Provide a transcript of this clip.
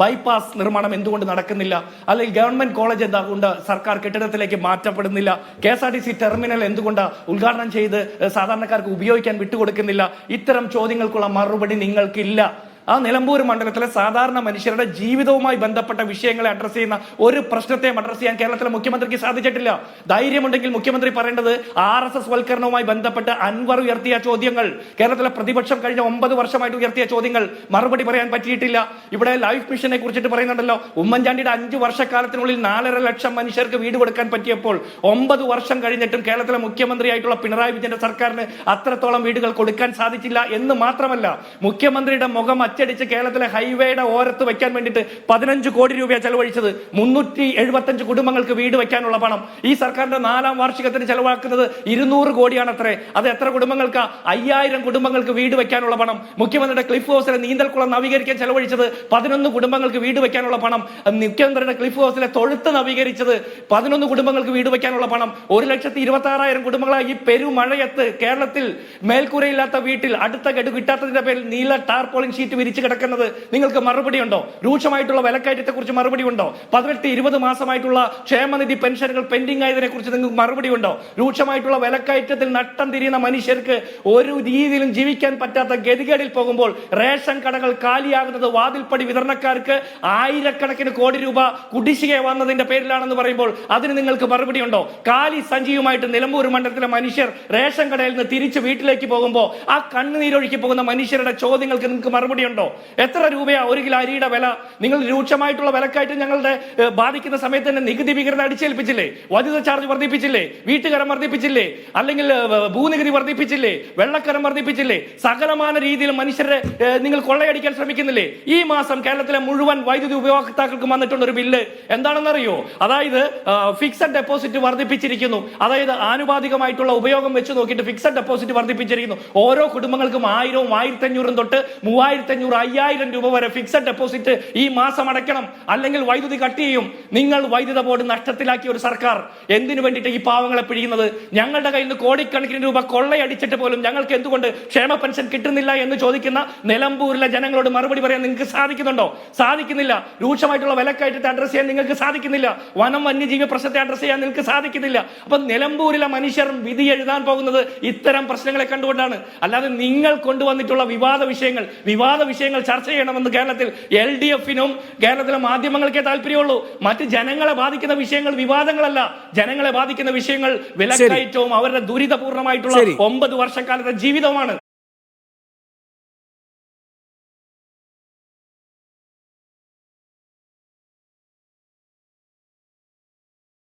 Bypass നിർമ്മാണം എന്തുകൊണ്ട് നടക്കുന്നില്ല? അല്ലെങ്കിൽ ഗവൺമെന്റ് കോളേജ് എന്തുകൊണ്ട് സർക്കാർ കെട്ടിടത്തിലേക്ക് മാറ്റപ്പെടുന്നില്ല? K S R T C terminal എന്തുകൊണ്ട് ഉദ്ഘാടനം ചെയ്ത് സാധാരണക്കാർക്ക് ഉപയോഗിക്കാൻ വിട്ടുകൊടുക്കുന്നില്ല? ഇത്തരം ചോദ്യങ്ങൾക്കുള്ള മറുപടി നിങ്ങൾക്കില്ല. ആ നിലമ്പൂർ മണ്ഡലത്തിലെ സാധാരണ മനുഷ്യരുടെ ജീവിതവുമായി ബന്ധപ്പെട്ട വിഷയങ്ങളെ അഡ്രസ് ചെയ്യുന്ന ഒരു പ്രശ്നത്തെയും അഡ്രസ് ചെയ്യാൻ കേരളത്തിലെ മുഖ്യമന്ത്രിക്ക് സാധിച്ചിട്ടില്ല. ധൈര്യമുണ്ടെങ്കിൽ മുഖ്യമന്ത്രി പറയേണ്ടത് ആർ എസ് എസ് വൽക്കരണവുമായി ബന്ധപ്പെട്ട് അൻവർ ഉയർത്തിയ ചോദ്യങ്ങൾ. കേരളത്തിലെ പ്രതിപക്ഷം കഴിഞ്ഞ ഒമ്പത് വർഷമായിട്ട് ഉയർത്തിയ ചോദ്യങ്ങൾ. മറുപടി പറയാൻ പറ്റിയിട്ടില്ല. ഇവിടെ ലൈഫ് മിഷനെ കുറിച്ചിട്ട് പറയുന്നുണ്ടല്ലോ. ഉമ്മൻചാണ്ടിയുടെ അഞ്ചു വർഷക്കാലത്തിനുള്ളിൽ നാലര ലക്ഷം മനുഷ്യർക്ക് വീട് കൊടുക്കാൻ പറ്റിയപ്പോൾ ഒമ്പത് വർഷം കഴിഞ്ഞിട്ടും കേരളത്തിലെ മുഖ്യമന്ത്രിയായിട്ടുള്ള പിണറായി വിജയന്റെ സർക്കാരിന് അത്രത്തോളം വീടുകൾ കൊടുക്കാൻ സാധിച്ചില്ല എന്ന് മാത്രമല്ല മുഖ്യമന്ത്രിയുടെ മുഖം അച്ചടിച്ച് കേരളത്തിലെ ഹൈവേയുടെ ഓരത്ത് വെക്കാൻ വേണ്ടിയിട്ട് പതിനഞ്ച് കോടി രൂപ ചെലവഴിച്ചത്. മുന്നൂറ്റി എഴുപത്തഞ്ച് കുടുംബങ്ങൾക്ക് വീട് വെക്കാനുള്ള പണം. ഈ സർക്കാരിന്റെ നാലാം വാർഷികത്തിന് ചെലവാക്കുന്നത് ഇരുന്നൂറ് കോടിയാണ് അത്രേ. അത് എത്ര കുടുംബങ്ങൾക്ക്? അയ്യായിരം കുടുംബങ്ങൾക്ക് വീട് വെക്കാനുള്ള പണം. മുഖ്യമന്ത്രിയുടെ ക്ലിഫ് ഹൗസിലെ നീന്തൽക്കുളം നവീകരിക്കാൻ ചെലവഴിച്ചത് പതിനൊന്ന് കുടുംബങ്ങൾക്ക് വീട് വെക്കാനുള്ള പണം. മുഖ്യമന്ത്രിയുടെ ക്ലിഫ് ഹൗസിലെ തൊഴുത്ത് നവീകരിച്ചത് പതിനൊന്ന് കുടുംബങ്ങൾക്ക് വീട് വെക്കാനുള്ള പണം. ഒരു ലക്ഷത്തി ഇരുപത്തി ആറായിരം കുടുംബങ്ങളായി ഈ പെരുമഴയത്ത് കേരളത്തിൽ മേൽക്കൂരയില്ലാത്ത വീട്ടിൽ അടുത്ത ഗഡു കിട്ടാത്തതിന്റെ പേരിൽ നീല ടാർപോളിംഗ് ഷീറ്റ് വിരിച്ചു കിടക്കുന്നത് നിങ്ങൾക്ക് മറുപടി ഉണ്ടോ രൂക്ഷമായിട്ടുള്ള വിലക്കയറ്റത്തെ കുറിച്ച് മറുപടി ഉണ്ടോ പതിനെട്ട് ഇരുപത് മാസമായിട്ടുള്ള ക്ഷേമനിധി പെൻഷനുകൾ പെൻഡിംഗ് ആയതിനെ കുറിച്ച് നിങ്ങൾക്ക് മറുപടി ഉണ്ടോ രൂക്ഷമായിട്ടുള്ള വിലക്കയറ്റത്തിൽ നട്ടം തിരിയുന്ന മനുഷ്യർക്ക് ഒരു രീതിയിലും ജീവിക്കാൻ പറ്റാത്ത ഗതികേടിൽ പോകുമ്പോൾ റേഷൻ കടകൾ കാലിയാകുന്നത് വാതിൽപ്പടി വിതരണക്കാർക്ക് ആയിരക്കണക്കിന് കോടി രൂപ കുടിശ്ശിക വന്നതിന്റെ പേരിലാണെന്ന് പറയുമ്പോൾ അതിന് നിങ്ങൾക്ക് മറുപടി ഉണ്ടോ കാലി സഞ്ജീവുമായിട്ട് നിലമ്പൂർ മണ്ഡലത്തിലെ മനുഷ്യർ റേഷൻ കടയിൽ നിന്ന് തിരിച്ച് വീട്ടിലേക്ക് പോകുമ്പോൾ ആ കണ്ണുനീരൊഴുക്കി പോകുന്ന മനുഷ്യരുടെ ചോദ്യങ്ങൾക്ക് നിങ്ങൾക്ക് മറുപടി ഉണ്ടോ എത്ര രൂപയാ ഒരു കിലോ അരിയുടെ വില? നിങ്ങൾ രൂക്ഷമായിട്ടുള്ള വിലക്കായിട്ട് ഞങ്ങളുടെ ബാധിക്കുന്ന സമയത്ത് തന്നെ നികുതി വികരണം അടിച്ചേൽപ്പിച്ചില്ലേ? വൈദ്യുത ചാർജ് വർദ്ധിപ്പിച്ചില്ലേ? വീട്ടുകരം വർദ്ധിപ്പിച്ചില്ലേ? അല്ലെങ്കിൽ ഭൂനികുതി വർദ്ധിപ്പിച്ചില്ലേ? വെള്ളക്കരം വർദ്ധിപ്പിച്ചില്ലേ? സകലമാന രീതിയിൽ മനുഷ്യരെ നിങ്ങൾ കൊള്ളയടിക്കാൻ ശ്രമിക്കുന്നില്ലേ? ഈ മാസം കേരളത്തിലെ മുഴുവൻ വൈദ്യുതി ഉപയോക്താക്കൾക്കും വന്നിട്ടുള്ള ഒരു ബില്ല് എന്താണെന്നറിയോ? അതായത് ഫിക്സഡ് ഡെപ്പോസിറ്റ് വർദ്ധിപ്പിച്ചിരിക്കുന്നു. അതായത് ആനുപാതികമായിട്ടുള്ള ഉപയോഗം വെച്ച് നോക്കിയിട്ട് ഫിക്സഡ് ഡെപ്പോസിറ്റ് വർദ്ധിപ്പിച്ചിരിക്കുന്നു. ഓരോ കുടുംബങ്ങൾക്കും ആയിരവും ആയിരത്തി അഞ്ഞൂറും തൊട്ട് മൂവായിരത്തി അഞ്ഞൂറ് അയ്യായിരം രൂപ വരെ ഫിക്സഡ് ഡെപ്പോസിറ്റ് ഈ മാസം അടയ്ക്കണം. അല്ലെങ്കിൽ വൈദ്യുതി കട്ട് ചെയ്യും. നിങ്ങൾ വൈദ്യുത ബോർഡ് നഷ്ടത്തിലാക്കിയ ഒരു സർക്കാർ എന്തിനു വേണ്ടിയിട്ട് ഈ പാവങ്ങളെ പിഴിയുന്നത്? ഞങ്ങളുടെ കയ്യിൽ നിന്ന് കോടിക്കണക്കിന് രൂപ കൊള്ളയടിച്ചിട്ട് പോലും ഞങ്ങൾക്ക് എന്തുകൊണ്ട് ക്ഷേമ പെൻഷൻ കിട്ടുന്നില്ല എന്ന് ചോദിക്കുന്ന നിലമ്പൂരിലെ ജനങ്ങളോട് മറുപടി പറയാൻ നിങ്ങൾക്ക് സാധിക്കുന്നുണ്ടോ? സാധിക്കുന്നില്ല. രൂക്ഷമായിട്ടുള്ള വിലക്കയറ്റത്തെ അഡ്രസ് ചെയ്യാൻ നിങ്ങൾക്ക് സാധിക്കുന്നില്ല. വനം വന്യജീവി പ്രശ്നത്തെ അഡ്രസ് ചെയ്യാൻ നിങ്ങൾക്ക് സാധിക്കുന്നില്ല. അപ്പൊ നിലമ്പൂരിലെ മനുഷ്യർ വിധി എഴുതാൻ പോകുന്നത് ഇത്തരം പ്രശ്നങ്ങളെ കണ്ടുകൊണ്ടാണ്. അല്ലാതെ നിങ്ങൾ കൊണ്ടുവന്നിട്ടുള്ള വിവാദ വിഷയങ്ങൾ വിവാദ വിഷയങ്ങൾ ചർച്ച ചെയ്യണമെന്ന് കേരളത്തിൽ എൽ ഡി എഫിനും കേരളത്തിലെ മാധ്യമങ്ങൾക്കേ താല്പര്യമുള്ളൂ. മറ്റ് ജനങ്ങളെ ബാധിക്കുന്ന വിഷയങ്ങൾ വിവാദങ്ങളല്ല. ജനങ്ങളെ ബാധിക്കുന്ന വിഷയങ്ങൾ വിലക്കയറ്റവും അവരുടെ ദുരിതപൂർണമായിട്ടുള്ള. ഒമ്പത് വർഷക്കാലത്തെ ജീവിതമാണ്